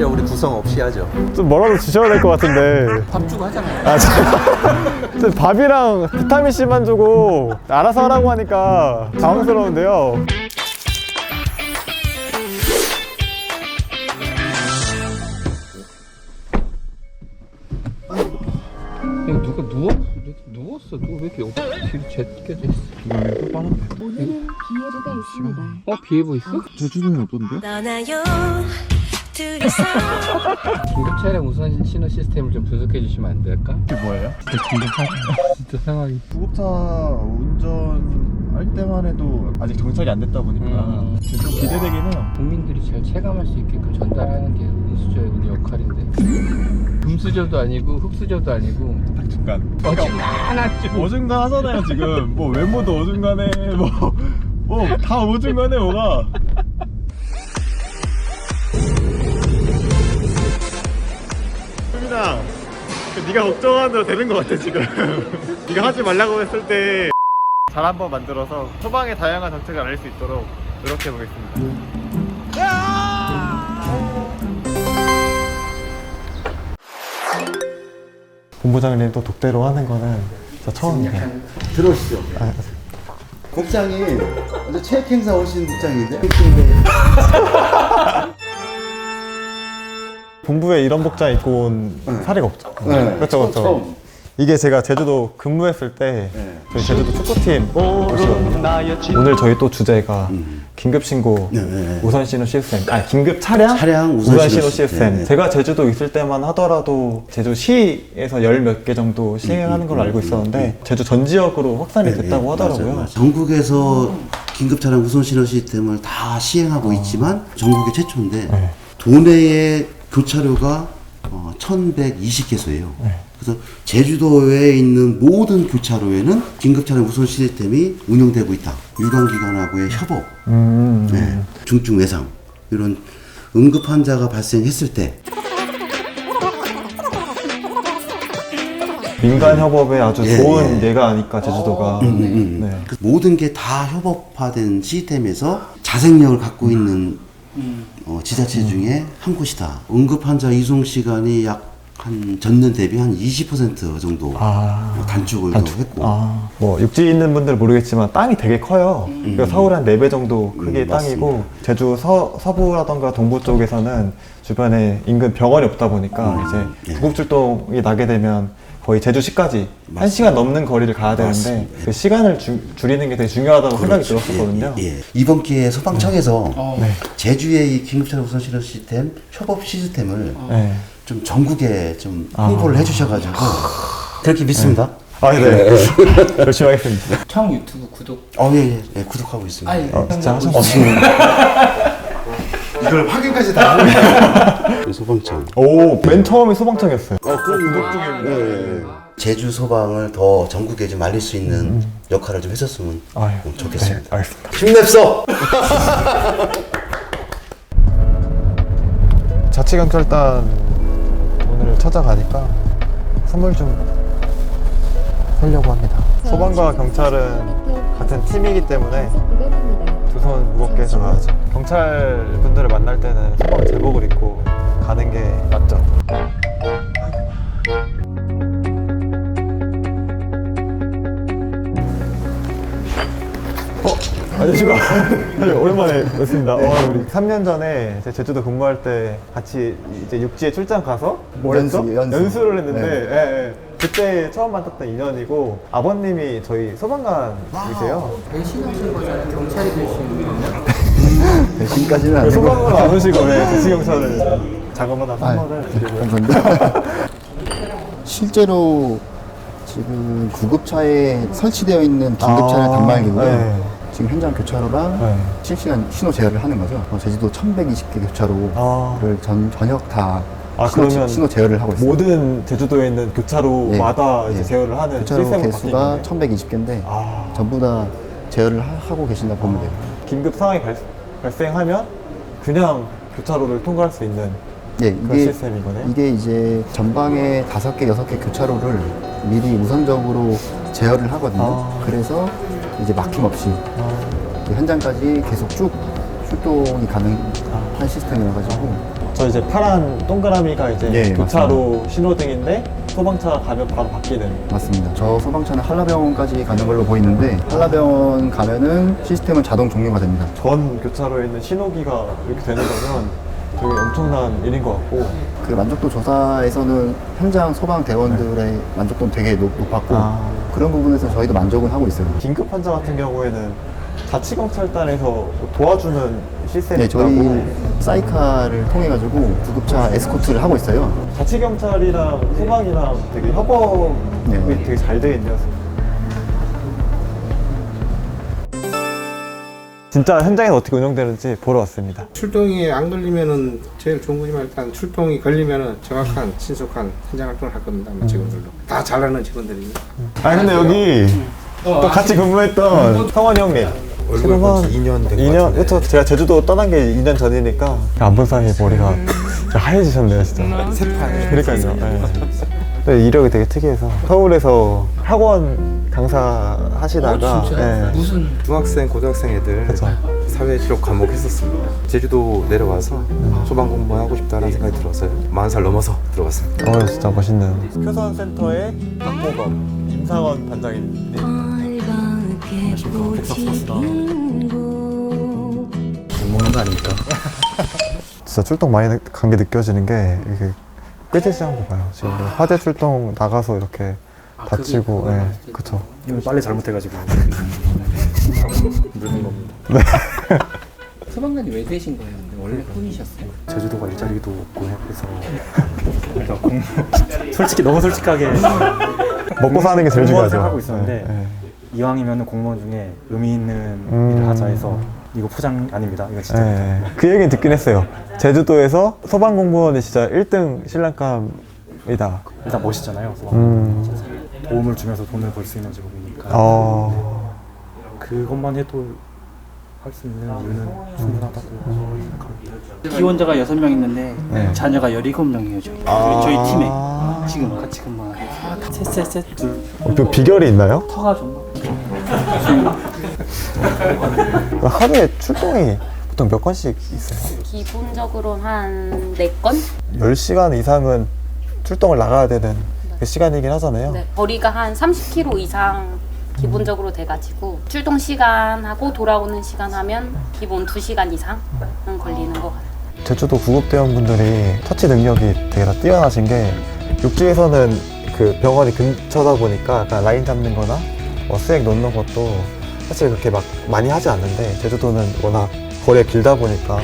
진짜 우리 구성 없이 하죠. 좀 뭐라도 주셔야 될 것 같은데. 밥 주고 하잖아요. 아, 저, 저 밥이랑 비타민 C만 주고 알아서 하라고 하니까 당황스러운데요. 야, 누가 누워? 이렇게 누웠어. 누가 왜 이렇게 옆- 뒤로 제껴져 있어? 오늘은 비예보가 있습니다. 어 비에보 있어? 제주도는 어떤데? 떠나요 긴급 차량 우선 신호 시스템을 좀 분석해 주시면 안 될까? 이게 뭐예요? 진짜 긴급하다. 진짜 상황이. 구급차 운전할 때만 해도 아직 정착이 안 됐다 보니까 음. 좀 기대되긴 해요. 국민들이 잘 체감할 수 있게끔 전달하는 게 운수저의 우리 역할인데. 금수저도 아니고 흙수저도 아니고 딱 중간. 어중간하죠. 어중간 하잖아요 지금. 뭐 외모도 어중간해. 뭐 뭐 다 어중간해 뭐가. 수민아, 그 네가 걱정하는 대로 되는 것 같아 지금. 네가 하지 말라고 했을 때. 잘 한번 만들어서 소방의 다양한 정책을 알릴 수 있도록 노력해 보겠습니다. 본부장님 또 독대로 하는 거는 진짜 처음이에요. 들어오시죠. 복장이 완전 체육 행사 오신 복장인데. 본부에 이런 복장 입고 온 사례가 없죠. 네. 그렇죠, 그렇죠. 처음. 이게 제가 제주도 근무했을 때 네. 저희 제주도 축구팀 오시거든요. 오늘 저희 또 주제가 긴급 신고 네, 네, 네. 우선 신호 시스템, 아니 긴급 차량, 차량 우선 신호 신호 시스템. 시스템. 네, 네. 제가 제주도 있을 때만 하더라도 제주시에서 열 몇 개 정도 시행하는 걸로 알고 있었는데 제주 전 지역으로 확산이 됐다고 네, 하더라고요. 맞아요. 전국에서 긴급 차량 우선 신호 시스템을 다 시행하고 있지만 전국에 최초인데 네. 도내의 교차로가 어, 1,120개소예요. 그래서 제주도에 있는 모든 교차로에는 긴급 차량 우선 시스템이 운영되고 있다. 유관기관하고의 협업, 음, 네, 중증 외상 이런 응급 환자가 발생했을 때 민간 협업에 아주 예, 좋은 예. 예가 아닐까 제주도가. 네. 그 모든 게 다 협업화된 시스템에서 자생력을 갖고 있는 어, 지자체 중에 한 곳이다. 응급 환자 이송 시간이 약 한 전년 대비 한 20% 정도 아. 어, 단축을 단축. 했고 아, 뭐 육지 있는 분들 모르겠지만 땅이 되게 커요. 그러니까 서울 한 4배 정도 크기의 음, 땅이고 제주 서, 서부라던가 동부 쪽에서는 주변에 인근 병원이 없다 보니까 음, 이제 예. 구급 출동이 나게 되면 거의 제주시까지 한 맞습니다. 시간 넘는 거리를 가야 되는데 맞습니다. 그 시간을 주- 줄이는 게 되게 중요하다고 생각이 그렇죠. 들었었거든요. 예, 예. 이번 기회에 소방청에서 네. 제주의 이 긴급차량 우선 신호 시스템 협업 시스템을 네. 좀 전국에 좀 아. 홍보를 해주셔가지고 그렇게 믿습니다. 아, 네. 열심히 하겠습니다. 청 유튜브 구독. 어, 예, 예, 예, 구독하고 있습니다. 아니, 어, 진짜 하셨 어 요? 이걸 확인까지 다 하고 소방청. 오, 맨 처음이 소방청이었어요. 어, 그럼 구독 중입니다. 제주 소방을 더 전국에 좀 알릴 수 있는 역할을 좀 했었으면 아유, 음, 좋겠습니다. 네, 알겠습니다. 힘냅소! 자치경찰단 오늘 찾아가니까 선물 좀 하려고 합니다. 소방과 경찰은 같은 팀이기 때문에. 두 손 무겁게 해서 가야죠. 경찰 분들을 만날 때는 소방 제복을 입고 가는 게 맞죠. 어? 안녕하십니까. 네, 오랜만에 뵙습니다. 어, 우리 3년 전에 제 제주도 근무할 때 같이 이제 육지에 출장 가서 뭘 연수, 했죠? 연수. 연수를 했는데 네. 예, 예. 그때 처음 만났던 인연이고 아버님이 저희 소방관이세요. 배신하신 거잖아요. 경찰이 되시는 지금까지는 왜 아니고 소방을 안 오시고 왜 자치경찰을 작업하다 선물을 드리고요. 실제로 지금 구급차에 설치되어 있는 긴급차량 아, 단말기고요. 네. 지금 현장 교차로랑 네. 실시간 신호 제어를 하는 거죠. 어, 제주도 1120개 교차로를 아. 전, 전역 다 아, 신호, 그러면 신호 제어를 하고 있어요. 모든 제주도에 있는 교차로마다 예, 이제 예. 제어를 하는 교차로 개수가 바뀌는 1120개인데 아. 전부 다 제어를 하, 고 계신다 보면 돼요. 긴급 상황이 발, 발생하면 그냥 교차로를 통과할 수 있는 예, 그런 시스템인 거네요. 이게 이제 전방에 다섯 개, 여섯 개 교차로를 미리 우선적으로 제어를 하거든요. 아. 그래서 이제 막힘 없이 그 현장까지 계속 쭉 출동이 가능한 시스템이라 가지고 저 이제 파란 동그라미가 이제 예, 교차로 신호등인데 소방차가 가면 바로 바뀌는. 맞습니다. 저 소방차는 한라병원까지 가는 걸로 보이는데 한라병원 가면은 시스템은 자동 종료가 됩니다. 전 교차로에 있는 신호기가 이렇게 되는 거면 되게 엄청난 일인 것 같고. 그 만족도 조사에서는 현장 소방 대원들의 만족도는 되게 높, 높았고 아. 그런 부분에서 저희도 만족은 하고 있어요. 긴급 환자 같은 경우에는 자치경찰단에서 도와주는 시스템이 네, 저희 있다고. 사이카를 통해 가지고 구급차 에스코트를 하고 있어요. 자치경찰이랑 소방이랑 되게 협업이 네. 되게 잘 되어 있네요. 진짜 현장에서 어떻게 운영되는지 보러 왔습니다. 출동이 안 걸리면은 제일 좋은 거지만 일단 출동이 걸리면은 정확한 신속한 현장 활동을 할 겁니다. 아마 직원들도 다 잘하는 직원들이. 아 근데 여기 또 같이 근무했던 성원 형님 지금 한 2년 된 2년 그쵸 제가 제주도 떠난 게 2년 전이니까 안 본 사이에 머리가 진짜 하얘지셨네요 진짜 새파랗 그러니까요 네. 근데 이력이 되게 특이해서 서울에서 학원 강사 하시다가 어, 진짜? 네. 무슨 중학생, 고등학생 애들 그쵸. 사회실업 과목 했었습니다. 제주도 내려와서 소방 공무원 하고 싶다는 생각이 들어서요. 40살 넘어서 들어갔습니다. 어 진짜 멋있는 표선센터의 박보검 임상원 반장님 먹는 거 아닙니까? 진짜 출동 많이 간 게 느껴지는 게 이게 꾀재시한 거 봐요 지금 화재 출동 나가서 이렇게 다치고 그게 예 그쵸 빨리 잘못해가지고 늙은 겁니다. 소방관이 왜 되신 거예요? 근데 원래 꿈이셨어요? 제주도가 일자리도 없고 해서 솔직히 너무 솔직하게 먹고 사는 게 제일 공무원 중요하죠 생각하고 있었는데 예, 예. 이왕이면 공무원 중에 의미 있는 음. 일을 하자 해서 이거 포장 아닙니다. 이거 진짜 예, 그 얘기는 듣긴 했어요. 제주도에서 소방 공무원이 진짜 1등 신랑감이다. 일단 멋있잖아요. 소방. 음, 도움을 주면서 돈을 벌 수 있는 직업이니까 어, 그것만 해도 할 수 있는 이유는 충분하다고 생각합니다. 기원자가 6명 있는데 네. 자녀가 17명이에요 저희 아. 저희 팀에 지금 같이 근무하는 셋셋셋 둘그 비결이 있나요? 터가 좀 하루에 출동이 보통 몇 건씩 있어요? 기본적으로 한 4건? 10시간 이상은 출동을 나가야 되는 그 시간이긴 하잖아요. 네. 거리가 한 30km 이상 기본적으로 돼가지고 출동 시간하고 돌아오는 시간 하면 기본 2시간 이상은 걸리는 것 같아요. 제주도 구급대원분들이 터치 능력이 되게 다 뛰어나신 게 육지에서는 그 병원이 근처다 보니까 약간 라인 잡는 거나 뭐 수액 놓는 것도 사실 그렇게 막 많이 하지 않는데 제주도는 워낙 거리가 길다 보니까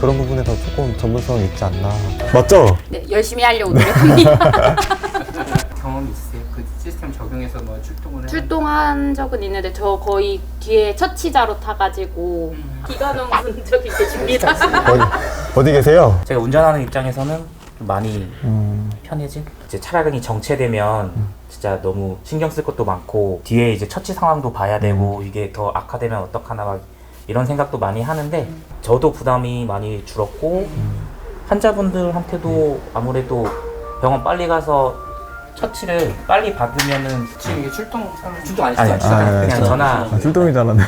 그런 부분에서 조금 전문성이 있지 않나 맞죠? 네, 열심히 하려고 노력합니다. 경험이 있으세요? 그 시스템 적용해서 뭐 출동을 해? 출동한 적은 있는데 저 거의 뒤에 처치자로 타가지고 비가 너무 본 적이 계십니다. 어디, 어디 계세요? 제가 운전하는 입장에서는 좀 많이 음, 편해진? 이제 차량이 정체되면 진짜 너무 신경 쓸 것도 많고 뒤에 이제 처치 상황도 봐야 되고 이게 더 악화되면 어떡하나 막 이런 생각도 많이 하는데 저도 부담이 많이 줄었고 환자분들한테도 아무래도 병원 빨리 가서 처치를 빨리 받으면은 지금 이게 출동 상황 출동 안 아니 시켰죠? 아, 그냥 저- 전화. 아, 출동이 잘하네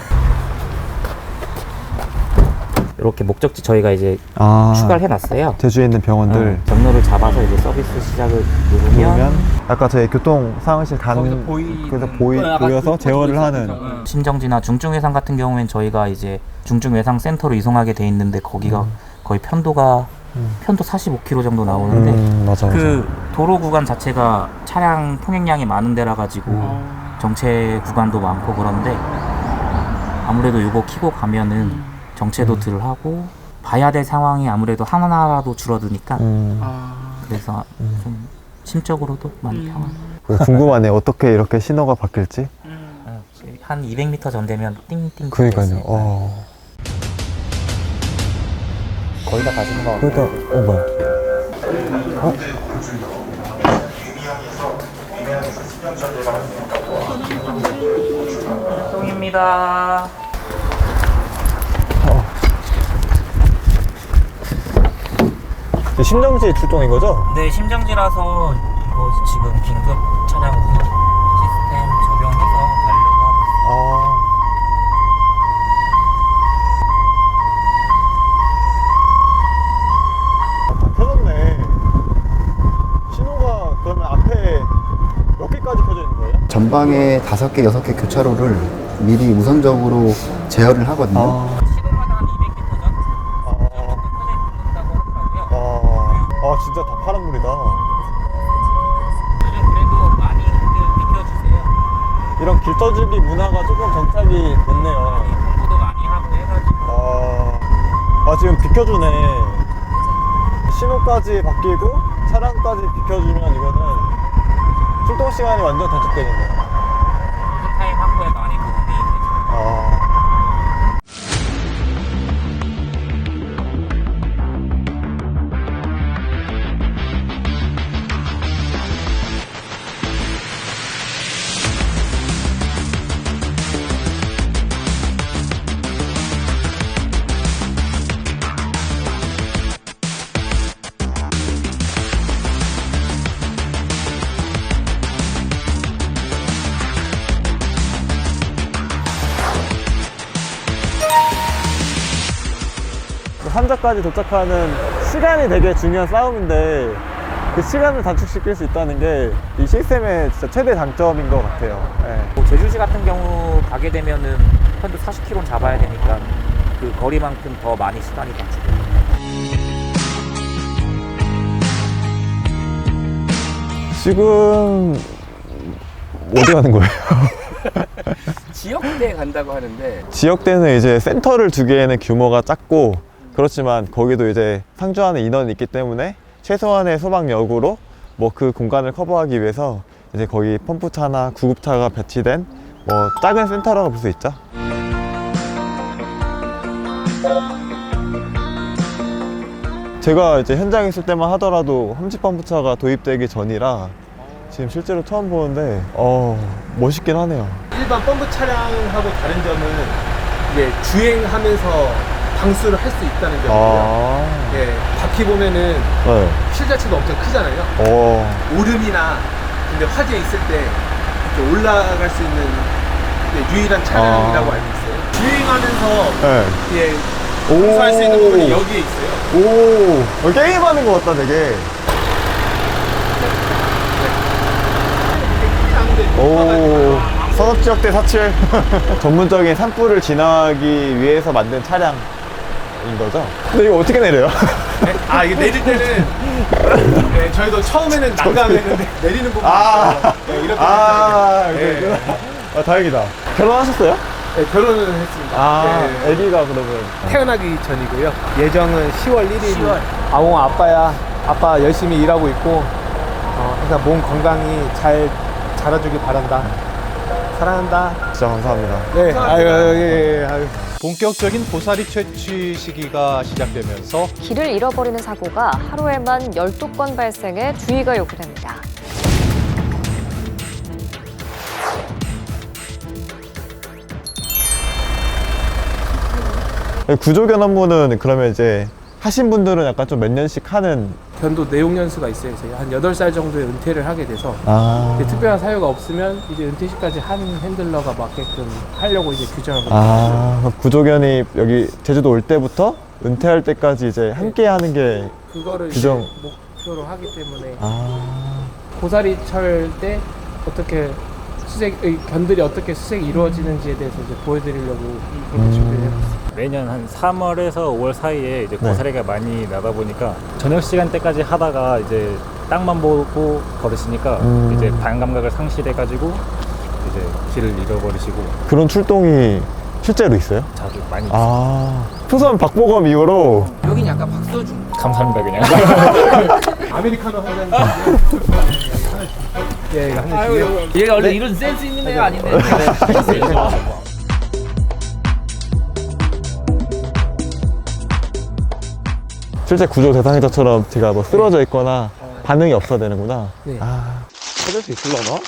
이렇게 목적지 저희가 이제 아, 추가를 해놨어요. 제주에 있는 병원들. 음, 경로를 잡아서 이제 서비스 시작을 누르면 보면 아까 저희 교통 상황실 가는 거기서 보이- 그래서 보이, 어, 약간 보여서 그- 제어를 그- 하는. 그- 신정지나 중증 외상 같은 경우엔 저희가 이제 중증 외상 센터로 이송하게 돼 있는데 거기가 거의 편도가 음. 편도 45km 정도 나오는데 음, 맞아 맞아 그 도로 구간 자체가 차량 통행량이 많은 데라 가지고 음. 정체 구간도 많고 그런데 아무래도 이거 키고 가면은 정체도 음. 덜 하고 봐야 될 상황이 아무래도 하나라도 줄어드니까 음. 아, 그래서 음. 좀 심적으로도 많이 편한. 그게 궁금하네 어떻게 이렇게 신호가 바뀔지 어, 한 200m 전 되면 띵띵. 그러니까요. 어. 거의 다 가시는 거 같아요. 그러니까 어 뭐야 어? 송입니다. 이제 심정지 출동인 거죠? 네, 심정지라서 이거 지금 긴급 전방에 다섯 개, 여섯 개 교차로를 미리 우선적으로 제어를 하거든요. 아. 아, 아 진짜 다 파란 물이다. 이런 길 떠주기 문화가 조금 정착이 됐네요. 아, 아 지금 비켜주네. 신호까지 바뀌고 차량까지 비켜주면 이거는 출동 시간이 완전 단축되겠네요. 환자까지 도착하는 시간이 되게 중요한 싸움인데 그 시간을 단축시킬 수 있다는 게 이 시스템의 진짜 최대 장점인 것 같아요. 예. 뭐 제주시 같은 경우 가게 되면은 편도 40km 잡아야 되니까 그 거리만큼 더 많이 시간이 단축돼요. 지금 어디 가는 거예요? 지역대에 간다고 하는데 지역대는 이제 센터를 두기에는 규모가 작고 그렇지만 거기도 이제 상주하는 인원이 있기 때문에 최소한의 소방역으로 뭐 그 공간을 커버하기 위해서 이제 거기 펌프차나 구급차가 배치된 뭐 작은 센터라고 볼 수 있죠. 제가 이제 현장에 있을 때만 하더라도 험지 펌프차가 도입되기 전이라 지금 실제로 처음 보는데 어 멋있긴 하네요. 일반 펌프 차량하고 다른 점은 이제 주행하면서 방수를 할 수 있다는 점이고요. 아, 예, 바퀴 보면은 네. 실 자체도 엄청 크잖아요. 어, 오름이나 근데 화재 있을 때 이렇게 올라갈 수 있는 이제 유일한 차량이라고 아. 알고 있어요. 주행하면서 네. 예, 오. 방수할 수 있는 부분이 여기에 있어요. 오, 어, 게임하는 것 같다, 되게. 오, 산업지역대 47. 전문적인 산불을 진화하기 위해서 만든 차량 인 거죠? 근데 이거 어떻게 내려요? 아 이게 내릴 때는 네, 저희도 처음에는 난감했는데 내리는 부분이 아. 네, 이렇게 아, 네. 아, 다행이다. 결혼하셨어요? 네, 결혼을 했습니다. 아, 네. 애기가 그러면. 태어나기 전이고요. 예정은 10월 1일. 아웅 아빠야. 아빠 열심히 일하고 있고 어, 항상 몸 건강히 잘 자라주길 바란다. 사랑한다. 진짜 감사합니다. 네. 아유, 예, 예, 아유. 본격적인 보사리 채취 시기가 시작되면서 길을 잃어버리는 사고가 하루에만 12건 발생해 주의가 요구됩니다. 구조견 업무는 그러면 이제 하신 분들은 약간 좀 몇 년씩 하는 변도 내용 연수가 있어요. 저희 한 8살 정도에 은퇴를 하게 돼서 아. 이제 특별한 사유가 없으면 이제 은퇴 시까지 한 핸들러가 맞게끔 하려고 이제 규정을 아, 그럼 구조견이 여기 제주도 올 때부터 은퇴할 때까지 이제 함께 하는 게 그거를 규정. 이제 목표로 하기 때문에 아. 고사리 철 때 어떻게 수색 의 견들이 어떻게 수색이 이루어지는지에 대해서 이제 보여드리려고 그렇게 준비를 해봤어요. 매년 한 3월에서 5월 사이에 이제 네. 고사리가 많이 나다 보니까 저녁 시간대까지 하다가 이제 땅만 보고 걸으시니까 음. 이제 방 감각을 상실해가지고 이제 길을 잃어버리시고 그런 출동이 실제로 있어요? 자주 많이 아. 초선 박보검 이후로 여긴 약간 박서준 감사합니다 그냥 아메리카노 한 잔. 예, 이거 주세요. 얘가 원래 이런 센스 있는 애가 아닌데 실제 구조 대상자처럼 제가 뭐 쓰러져 있거나 반응이 없어야 되는구나. 네. 아. 터질 수 있을려나?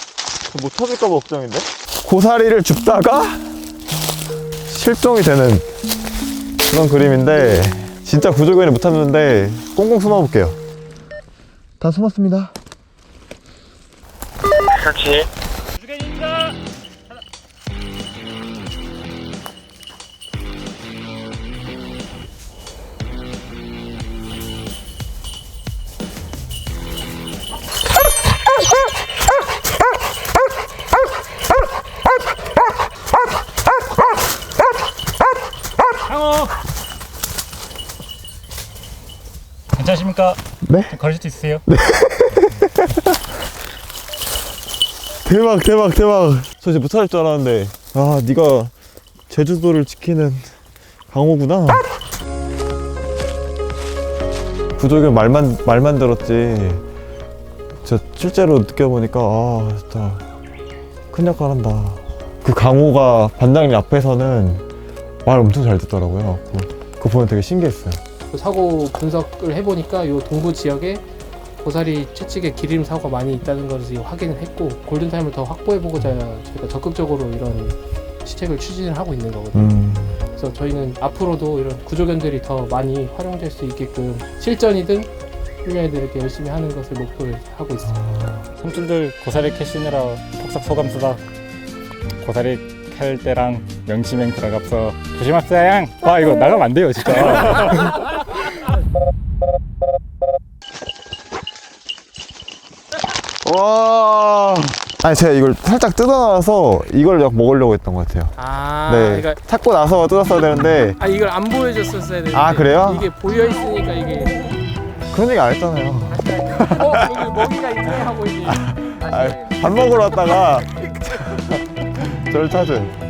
못 터질까봐 걱정인데? 고사리를 줍다가 실종이 되는 그런 그림인데 진짜 구조견이 못 찾는데 꽁꽁 숨어볼게요. 다 숨었습니다. 그렇지. 상어 괜찮으십니까? 네? 걸을 수도 있으세요? 네. 대박 대박 대박 저 이제 못 찾을 줄 알았는데 아 네가 제주도를 지키는 강호구나 부족은 말만 말만 들었지 저 실제로 느껴보니까 아 진짜 큰일 날뻔한다 그 강호가 반장님 앞에서는 말 엄청 잘 듣더라고요 그, 그거 보면 되게 신기했어요 그 사고 분석을 해보니까 요 동부 지역에 고사리 채찍에 기름 사고가 많이 있다는 것을 확인을 했고 골든타임을 더 확보해보고자 저희가 적극적으로 이런 시책을 추진을 하고 있는 거거든요. 음. 그래서 저희는 앞으로도 이런 구조견들이 더 많이 활용될 수 있게끔 실전이든 훈련이든 이렇게 열심히 하는 것을 목표를 하고 있습니다. 삼촌들 고사리 캐시느라 폭삭 소감수다 고사리 캘 때랑 명치맹 들어갑서 조심합시다 와 이거 나가면 안 돼요 진짜. 와. 아니 제가 이걸 살짝 뜯어놔서 이걸 약 먹으려고 했던 것 같아요. 아, 네. 그러니까 찾고 나서 뜯었어야 되는데. 아 이걸 안 보여줬었어야 되는데. 아, 그래요? 이게 보여 있으니까 이게. 그런 얘기 안 했잖아요. 어 여기 먹이가 있네 하고 이제. 아, 밥 먹으러 왔다가 찾은